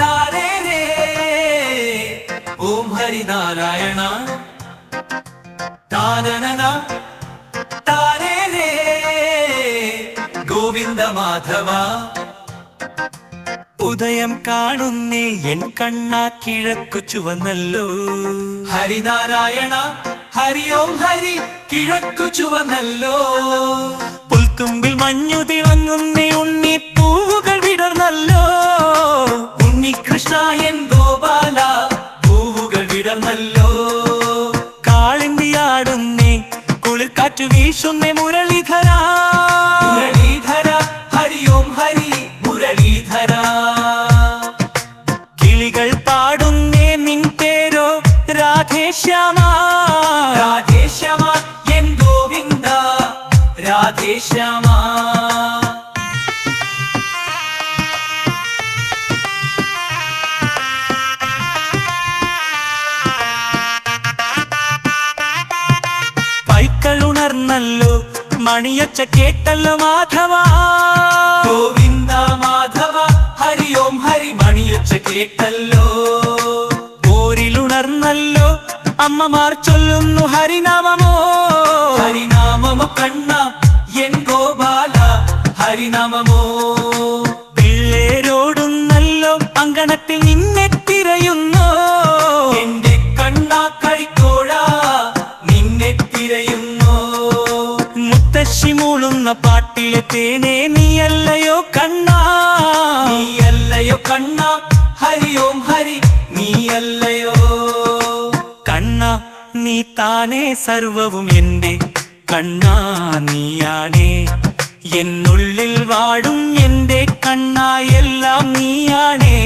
താരേ രേ ഓം ഹരിനാരായണ. താനന താരേ രേ ഗോവിന്ദ മാധവ. ഉദയം കാണുന്നേ എൻ കണ്ണാ കിഴക്കു ചുവന്നല്ലോ. ഹരിനാരായണ ഹരി ഓം ഹരി കിഴക്കു ചുവന്നല്ലോ. പുൽത്തുമ്പിൽ മഞ്ഞു തിളങ്ങുന്നേ എൻ ഗോപാല പൂവുകൾ വിടർന്നല്ലോ. കാളിന്തിയാടുന്നേ കുളിർക്കാറ്റു വീശുന്നേ മുരളീധര. മുരളീധര ഹരി ഓം ഹരി മുരളീധര. കിളികൾ പാടുന്നേ നിൻ പേരോ രാധേശ്യാമ രാധേശ്യാമ എൻ ഗോവിന്ദ. രാധേശ്യാമ മണിയൊച്ച കേട്ടല്ലോ മാധവ. ഗോവിന്ദ മാധവ ഹരി ഓം ഹരി മണിയച്ച കേട്ടല്ലോ. പോരിലുണർന്നല്ലോ അമ്മമാർ ചൊല്ലുന്നു ഹരിനാമമോ. ഹരിനാമമോ കണ്ണ എൻ ഗോപാല ഹരിനാമമോ. പിള്ളേരോടുന്നല്ലോ അങ്കണത്തിൽ നിന്നെ മുത്തശ്ശി മൂളുന്ന പാട്ടിലെ തേനെ നീയല്ലയോ കണ്ണ? നീയല്ലയോ കണ്ണ? ഹരി ഓം ഹരി നീയല്ലയോ? കണ്ണ നീ താനേ സർവവും എന്റെ. കണ്ണാ നീയാണേ. എന്നുള്ളിൽ വാടും എന്റെ കണ്ണ എല്ലാം നീയാണേ.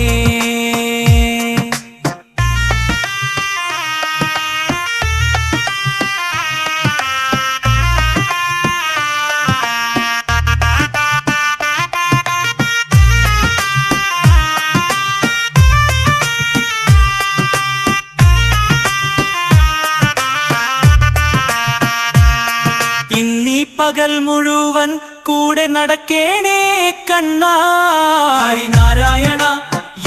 പകൽ മുഴുവൻ കൂടെ നടക്കേണേ കണ്ണ. ഹരിനാരായണ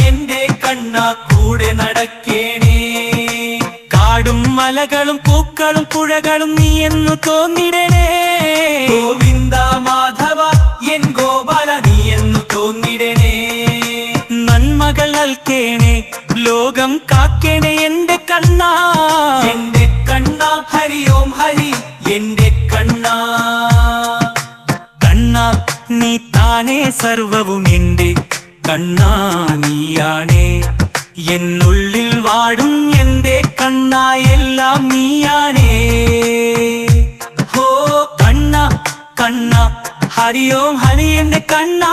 എന്റെ കണ്ണ കൂടെ നടക്കേണേ. കാടും മലകളും പൂക്കളും പുഴകളും നീ എന്ന് തോന്നിടണേ. ഗോവിന്ദ മാധവ എൻ ഗോപാല നീ എന്ന് തോന്നിടണേ. നന്മകൾ നൽകേണേ ലോകം കാക്കേണേ എന്റെ കണ്ണ. കണ്ണ നീ താനേ സർവവും എന്റെ കണ്ണാ നീയാണേ എന്നുള്ളിൽ വാടും എന്റെ കണ്ണ എല്ലാം നീയാണേ ഹോ കണ്ണ കണ്ണ ഹരി ഓം ഹരി എന്റെ കണ്ണ